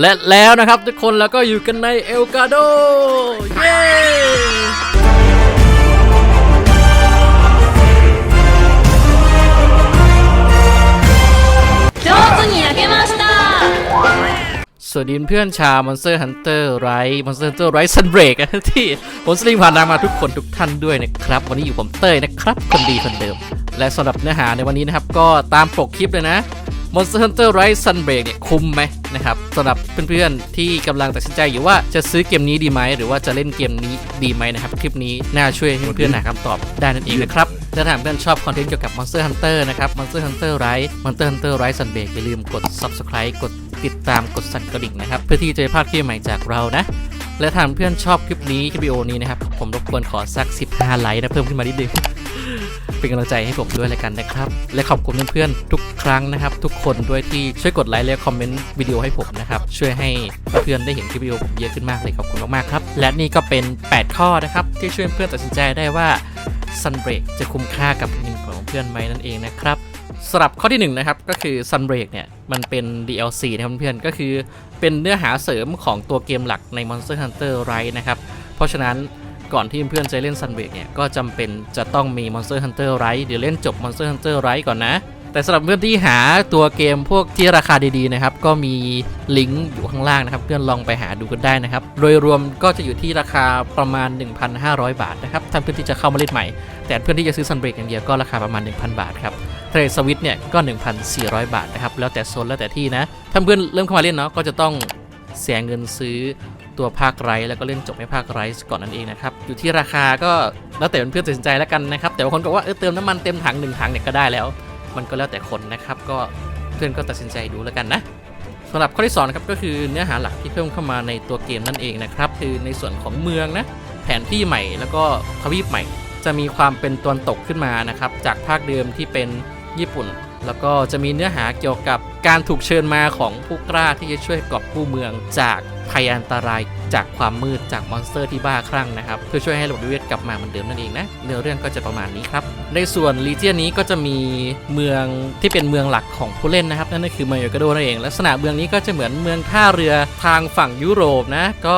และแล้วนะครับทุกคนแล้วก็อยู่กันในเอลกาโด เย้สวัสดีเพื่อนชาว Monster Hunter Rise Monster Hunter Rise Sunbreak ที่ผมสตรีมผ่านทางมาทุกคนทุกท่านด้วยนะครับ วันนี้อยู่ผมเต้ยนะครับ คนดีคนเดิม และสำหรับเนื้อหาในวันนี้นะครับ ก็ตามปกคลิปเลยนะ Monster Hunter Rise Sunbreak เนี่ยคุ้มไหมนะครับสำหรับเพื่อนๆที่กำลังตัดสินใจอยู่ว่าจะซื้อเกมนี้ดีไหม หรือว่าจะเล่นเกมนี้ดีไหมนะครับ คลิปนี้น่าช่วยให้เพื่อนๆหาคำตอบได้นั่นเองนะครับถ้าถามเพื่อนชอบคอนเทนต์เกี่ยวกับ Monster Hunter นะครับ Monster Hunter Rise Monster Hunter Rise Sunbreak อย่าลืมกด Subscribe กดติดตามกดสั่นกระดิ่งนะครับ เพื่อที่จะไม่พลาดคลิปใหม่จากเรานะและถ้าเพื่อนชอบคลิปนี้คลิปวิดีโอนี้นะครับผมรบกวนขอสัก 15 ไลค์นะเพิ่มขึ้นมานิดนึง เป็นกำลังใจให้ผมด้วยล้วกันนะครับ และขอบคุณเพื่อนๆทุกครั้งนะครับ ทุกคนด้วยที่ช่วยกดไลค์และคอมเมนต์วิดีโอให้ผมนะครับช่วยให้เพื่อนๆได้เห็นคลิปวิดีโอผมเยอะขึ้นมากเลยขอบคุณมากๆครับและนี่ก็เป็น 8 ข้อนะครับที่ช่วยเพื่อนตัดสินใจได้ว่า Sunbreak จะคุ้มค่ากับเงินของเพื่อนไหมนั่นเองนะครับสำหรับข้อที่1นะครับก็คือ Sunbreak เนี่ยมันเป็น DLC นะครับเพื่อนก็คือเป็นเนื้อหาเสริมของตัวเกมหลักใน Monster Hunter Rise นะครับเพราะฉะนั้น ก่อนที่เพื่อนจะเล่น Sunbreak เนี่ยก็จำเป็นจะต้องมี Monster Hunter Rise หรือเล่นจบ Monster Hunter Rise ก่อนนะ แต่สำหรับเพื่อนที่หาตัวเกมพวกที่ราคาดีๆนะครับ ก็มีลิงก์อยู่ข้างล่างนะครับ เพื่อนลองไปหาดูกันได้นะครับ โดยรวมก็จะอยู่ที่ราคาประมาณ 1,500 บาทนะครับถ้าเพื่อนที่จะเข้ามาเล่นใหม่ แต่เพื่อนที่จะซื้อ Sunbreak อย่างเดียวก็ราคาประมาณ 1,000 บาทครับเทรดสวิตเนี่ยก็ 1,400 บาทนะครับแล้วแต่โซนแล้วแต่ที่นะถ้าเพื่อนเริ่มเข้ามาเล่นเนาะก็จะต้องเสียเงินซื้อ ตัวภาคไรแล้วก็เล่นจบในภาคไรก่อนนั่นเองนะครับอยู่ที่ราคาก็แล้วแต่เพื่อนตัดสินใจแล้วกันนะครับแต่บางคนก็ว่าเออเติมน้ำมันเต็มถังหนึ่งถังเนี่ยก็ได้แล้ว มันก็แล้วแต่คนนะครับก็เพื่อนก็ตัดสินใจดูแล้วกันนะสำหรับข้อที่2นะครับก็คือเนื้อหาหลักที่เพิ่มเข้ามาในตัวเกมนั่นเองนะครับคือในส่วนของเมืองนะแผนที่ใหม่แล้วก็ทวีปใหม่ จะมีความเป็นตะวันตกขึ้นมานะครับจากภาคเดิมที่เป็นญี่ปุ่น แล้วก็จะมีเนื้อหาเกี่ยวกับ การถูกเชิญมาของผู้กล้าที่จะช่วยกอบกู้เมืองจากภัยอันตรายจากความมืดจากมอนสเตอร์ที่บ้าคลั่งนะครับ เพื่อช่วยให้ระบบนิเวศกลับมาเหมือนเดิมนั่นเองนะเนื้อเรื่องก็จะประมาณนี้ครับ ในส่วนลีเจียนนี้ก็จะมีเมืองที่เป็นเมืองหลักของผู้เล่นนะครับ นั่นก็คือเมืองโยกโดนั่นเอง ลักษณะเมืองนี้ก็จะเหมือนเมืองท่าเรือทางฝั่งยุโรปนะ ก็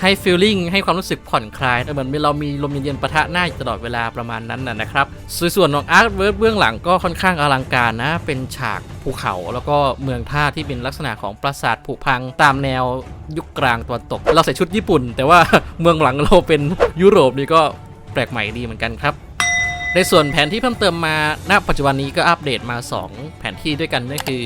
ให้ฟีลลิ่งให้ความรู้สึกผ่อนคลายเหมือนเรามีลมเย็นๆปะทะหน้าตลอดเวลาประมาณนั้นนะนะครับส่วนของอาร์ตเวิร์ดเบื้องหลังก็ค่อนข้างอลังการนะเป็นฉาก ภูเขาแล้วก็เมืองท่าที่เป็นลักษณะของปราสาทผุพังตามแนวยุคกลางตะวันตก เราใส่ชุดญี่ปุ่น แต่ว่าเมืองหลังเราเป็นยุโรปนี่ก็แปลกใหม่ดีเหมือนกันครับ ในส่วนแผนที่เพิ่มเติมมาณปัจจุบันนี้ก็อัปเดตมา 2 แผนที่ด้วยกันนั่นคือ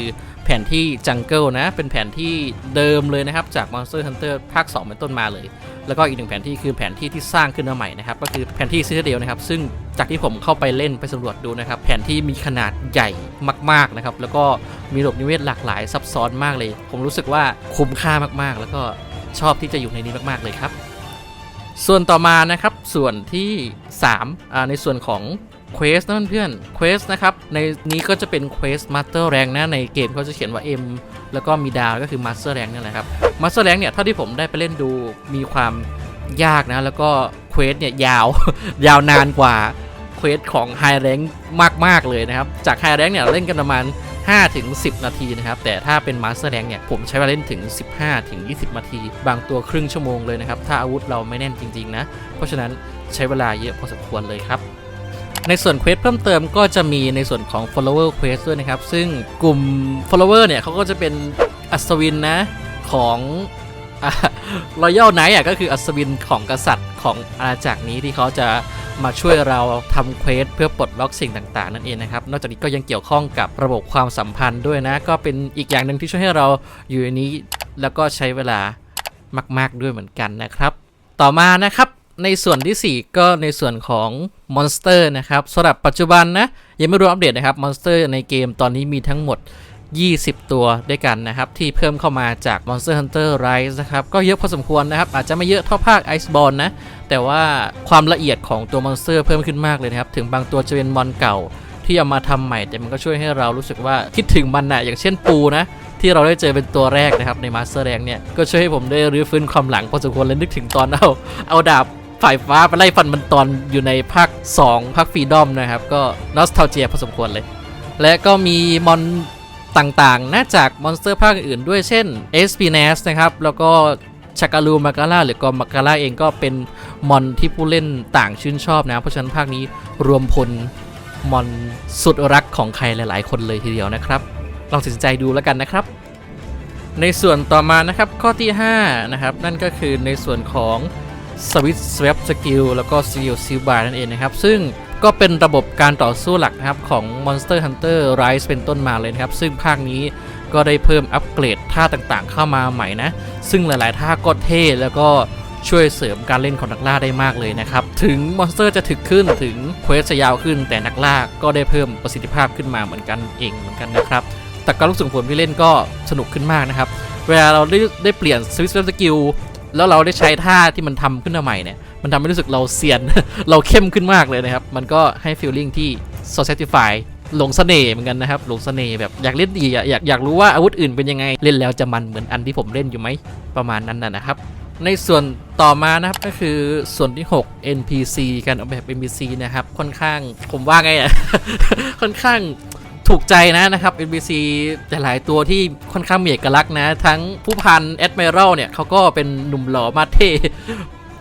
แผนที่จังเกิลนะ เป็นแผนที่เดิมเลยนะครับ จาก Monster Hunter ภาค 2 เป็นต้นมาเลย แล้วก็อีกหนึ่งแผนที่คือแผนที่ที่สร้างขึ้นมาใหม่นะครับ ก็คือแผนที่ซิเดลนะครับ ซึ่งจากที่ผมเข้าไปเล่นไปสำรวจดูนะครับ แผนที่มีขนาดใหญ่มาก ๆ นะครับ แล้วก็มีระบบนิเวศหลากหลายซับซ้อนมากเลย ผมรู้สึกว่าคุ้มค่ามากๆ แล้วก็ชอบที่จะอยู่ในนี้มาก ๆ เลยครับ ส่วนต่อมานะครับ ส่วนที่3ในส่วนของ เควสนะเพื่อนเควสนะครับ ในนี้ก็จะเป็นเควสมาสเตอร์แรงนะ ในเกมเขาจะเขียนว่า M แล้วก็มีดาวก็คือมาสเตอร์แรงนั่นแหละครับมาสเตอร์แรงเนี่ยเท่าที่ผมได้ไปเล่นดูมีความยากนะ แล้วก็เควสเนี่ยยาว ยาวนานกว่าเควสของไฮแรงมากๆเลยนะครับ จากไฮแรงเนี่ยเราเล่นกันประมาณ5ถึง10 นาทีนะครับ แต่ถ้าเป็นมาสเตอร์แรงเนี่ย ผมใช้เวลาเล่นถึง 15ถึง20 นาที บางตัวครึ่งชั่วโมงเลยนะครับ ถ้าอาวุธเราไม่แน่นจริง ๆ นะ เพราะฉะนั้นใช้เวลาเยอะพอสมควรเลยครับ ในส่วนเควสเพิ่มเติมก็จะมีในส่วนของ follower quest ด้วยนะครับ ซึ่งกลุ่ม follower เนี่ยเขาก็จะเป็นอัศวินนะ ของรอยัลไนท์อะก็คืออัศวินของกษัตริย์ของอาณาจักรนี้ที่เขาจะมาช่วยเราทำเควสเพื่อปลดล็อกสิ่งต่างๆ นั่นเองนะครับ นอกจากนี้ก็ยังเกี่ยวข้องกับระบบความสัมพันธ์ด้วยนะ ก็เป็นอีกอย่างหนึ่งที่ช่วยให้เราอยู่ในนี้ แล้วก็ใช้เวลามาก ๆด้วยเหมือนกันนะครับ ต่อมานะครับ ในส่วนทีสี่ 4 ก็ในส่วนของมอนสเตอร์นะครับสำหรับปัจจุบันนะ ยังไม่รวมอัปเดตนะครับมอนสเตอร์ในเกมตอนนี้มีทั้งหมด 20 ตัวด้วยกันนะครับ ที่เพิ่มเข้ามาจาก Monster Hunter Rise นะครับ ก็เยอะพอสมควรนะครับ อาจจะไม่เยอะเท่าภาค Iceborne นะ แต่ว่าความละเอียดของตัวมอนสเตอร์เพิ่มขึ้นมากเลยนะครับ ถึงบางตัวจะเป็นมอนเก่าที่เอามาทำใหม่แต่มันก็ช่วยให้เรารู้สึกว่าคิดถึงมันนะอย่างเช่นปูนะที่เราได้เจอเป็นตัวแรกนะครับในมาสเตอร์แรงเนี่ย ก็ช่วยให้ผมได้รื้อฟื้นความหลังพอสมควรและนึกถึงตอนเอาเอาดาบ ฝ่ายฟ้าไปไล่ฟันมันตอนอยู่ในภาค 2 ภาคฟรีดอมนะครับ ก็นอสเทาเจียพอสมควรเลย และก็มีมอนต่างๆนะจากมอนสเตอร์ภาคอื่นด้วยเช่น s p n a s นะครับ แล้วก็ชากาลูมาการ่าหรือกอมาการ่าเองก็เป็นมอนที่ผู้เล่นต่างชื่นชอบนะ เพราะฉะนั้นภาคนี้รวมพลมอนสุดรักของใครหลาย ๆ คนเลยทีเดียวนะครับ ลองตัดสินใจดูแล้วกันนะครับ ในส่วนต่อมานะครับข้อที่5นะครับนั่นก็คือในส่วนของ Switch Swap Skill แล้วก็ Skill s i l b a r นั่นเองนะครับ ซึ่งก็เป็นระบบการต่อสู้หลักนะครับของ Monster Hunter Rise เป็นต้นมาเลยนะครับ ซึ่งภาคนี้ก็ได้เพิ่มอัปเกรดท่าต่างๆ เข้ามาใหม่นะ ซึ่งหลายๆ ท่าก็เท่แล้วก็ช่วยเสริมการเล่นของนักล่าได้มากเลยนะครับ ถึงมอนสเตอร์จะถึกขึ้นถึงเควสจะยาวขึ้น แต่นักล่าก็ได้เพิ่มประสิทธิภาพขึ้นมาเหมือนกันเองเหมือนกันนะครับ แต่การรู้สึกผลที่เล่นก็สนุกขึ้นมากนะครับ เวลาเราได้ได้เปลี่ยนสวิตช์สกิล แล้วเราได้ใช้ท่าที่มันทำขึ้นมาใหม่เนี่ย มันทำให้รู้สึกเราเซียน เราเข้มขึ้นมากเลยนะครับ มันก็ให้ฟีลลิ่งที่ so satisfy หลงเสน่ห์เหมือนกันนะครับ หลงเสน่ห์แบบอยากเล่นดีอะอยากอยากรู้ว่าอาวุธอื่นเป็นยังไง เล่นแล้วจะมันเหมือนอันที่ผมเล่นอยู่ไหม ประมาณนั้นนะนะครับ ในส่วนต่อมานะครับก็คือส่วนที่ 6 NPC การออกแบบ NPC นะครับ ค่อนข้างผมว่าไงอะค่อนข้าง ถูกใจนะนะครับ NPC แต่หลายตัวที่ค่อนข้างมีเอกลักษณ์นะ ทั้งผู้พันแอดมิรัลเนี่ยเขาก็เป็นหนุ่มหล่อมาเท่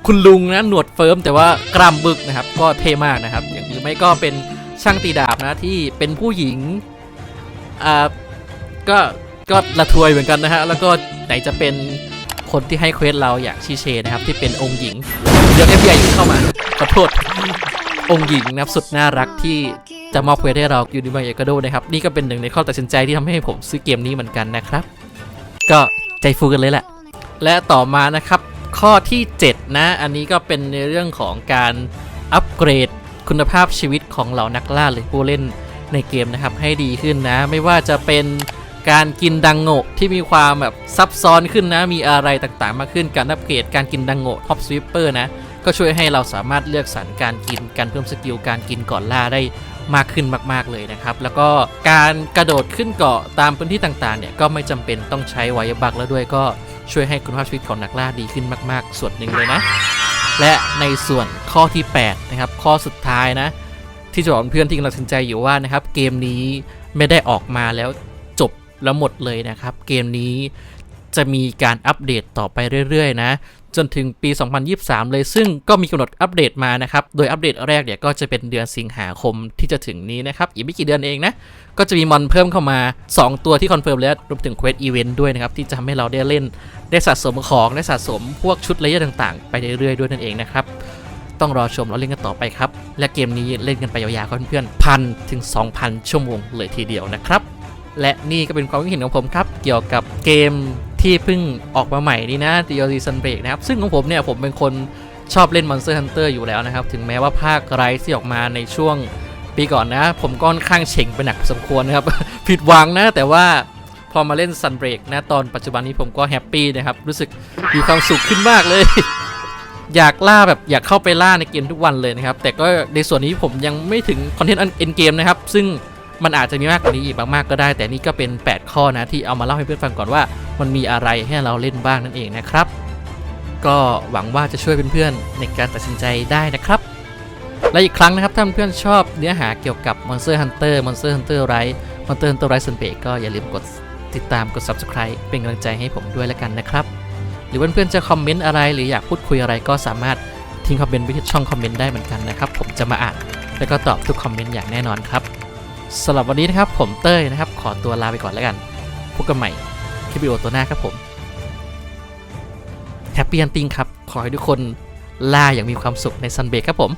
คุณลุงนะหนวดเฟิร์มแต่ว่ากรามบึกนะครับ ก็เท่มากนะครับ อย่างหรือไม่ก็เป็นช่างตีดาบนะที่เป็นผู้หญิงอ่าก็ก็ละทวยเหมือนกันนะฮะแล้วก็ไหนจะเป็นคนที่ให้เควสเราอย่างชิเชนะครับ ที่เป็นองค์หญิงเดี๋ยว FBI เข้ามาขอโทษองค์หญิงนะครับสุดน่ารักที่ จะมอบเควสให้เราอยู่ในเมืองเอกาโดนะครับ นี่ก็เป็นหนึ่งในข้อตัดสินใจที่ทำให้ผมซื้อเกมนี้เหมือนกันนะครับ ก็ใจฟูกันเลยแหละ และต่อมานะครับ ข้อที่ 7 นะ อันนี้ก็เป็นในเรื่องของการอัปเกรดคุณภาพชีวิตของเหล่านักล่าหรือผู้เล่นในเกมนะครับให้ดีขึ้นนะ ไม่ว่าจะเป็นการกินดังโงะที่มีความแบบซับซ้อนขึ้นนะ มีอะไรต่างๆ มากขึ้นการอัปเกรดการกินดังโงะท็อปสวิปเปอร์นะ ก็ช่วยให้เราสามารถเลือกสรรการกินการเพิ่มสกิลการกินก่อนล่าได้ มากขึ้นมาก ๆ เลยนะครับ แล้วก็การกระโดดขึ้นเกาะตามพื้นที่ต่างๆเนี่ยก็ไม่จำเป็นต้องใช้ไวบักแล้วด้วยก็ช่วยให้คุณภาพชีวิตของนักล่าดีขึ้นมาก ๆ ส่วนหนึ่งเลยนะ และในส่วนข้อที่ 8 นะครับ ข้อสุดท้ายนะ ที่จะบอกเพื่อนที่กำลังตัดสินใจอยู่ว่านะครับ เกมนี้ไม่ได้ออกมาแล้วจบแล้วหมดเลยนะครับ เกมนี้ จะมีการอัปเดตต่อไปเรื่อยๆนะจนถึงปี 2023 เลย ซึ่งก็มีกำหนดอัปเดตมานะครับ โดยอัปเดตแรกเนี่ยก็จะเป็นเดือนสิงหาคมที่จะถึงนี้นะครับ อีกไม่กี่เดือนเองนะ ก็จะมีมอนเพิ่มเข้ามา 2 ตัวที่คอนเฟิร์มแล้ว รวมถึงเควสอีเวนต์ด้วยนะครับ ที่จะทำให้เราได้เล่น ได้สะสมของ ได้สะสมพวกชุดเลเยอร์ต่างๆ ไปเรื่อยๆด้วยนั่นเองนะครับ ต้องรอชมแล้วเล่นกันต่อไปครับ และเกมนี้เล่นกันไปยาวๆครับเพื่อนๆพันถึง 2,000 ชั่วโมงเลยทีเดียวนะครับ และนี่ก็เป็นความคิดเห็นของผมครับ เกี่ยวกับเกม ที่เพิ่งออกมาใหม่นี่นะ DLC Sunbreak นะครับ ซึ่งของผมเนี่ยผมเป็นคนชอบเล่น Monster Hunter อยู่แล้วนะครับ ถึงแม้ว่าภาคไรที่ออกมาในช่วงปีก่อนนะ ผมก็ค่อนข้างเฉ่งไปหนักพอสมควรนะครับ ผิดหวังนะ แต่ว่าพอมาเล่น Sunbreak นะตอนปัจจุบันนี้ผมก็แฮปปี้นะครับ รู้สึกมีความสุขขึ้นมากเลย อยากล่าแบบอยากเข้าไปล่าในเกมทุกวันเลยนะครับ แต่ก็ในส่วนนี้ผมยังไม่ถึงคอนเทนต์เอ็นเกมนะครับ ซึ่ง มันอาจจะมีมากกว่านี้อีกมากๆก็ได้ แต่นี่ก็เป็น 8 ข้อนะที่เอามาเล่าให้เพื่อนฟังก่อนว่า มันมีอะไรให้เราเล่นบ้างนั่นเองนะครับ ก็หวังว่าจะช่วยเพื่อนๆในการตัดสินใจได้นะครับ และอีกครั้งนะครับถ้าเพื่อนๆชอบเนื้อหาเกี่ยวกับ Monster Hunter Monster Hunter Rise Monster Hunter Rise Sunbreak ก็อย่าลืมกดติดตามกด Subscribe เป็นกำลังใจให้ผมด้วยแล้วกันนะครับ หรือเพื่อนๆจะคอมเมนต์อะไรหรืออยากพูดคุยอะไรก็สามารถทิ้งคอมเมนต์ไว้ที่ช่องคอมเมนต์ได้เหมือนกันนะครับ ผมจะมาอ่าน แล้วก็ตอบทุกคอมเมนต์อย่างแน่นอนครับ สำหรับวันนี้นะครับผมเต้ยนะครับ ขอตัวลาไปก่อนแล้วกันพบกันใหม่คลิปวิดีโอตัวหน้าครับผมแฮปปี้อันติงครับ ขอให้ทุกคนล่าอย่างมีความสุขในซันเบรกครับผม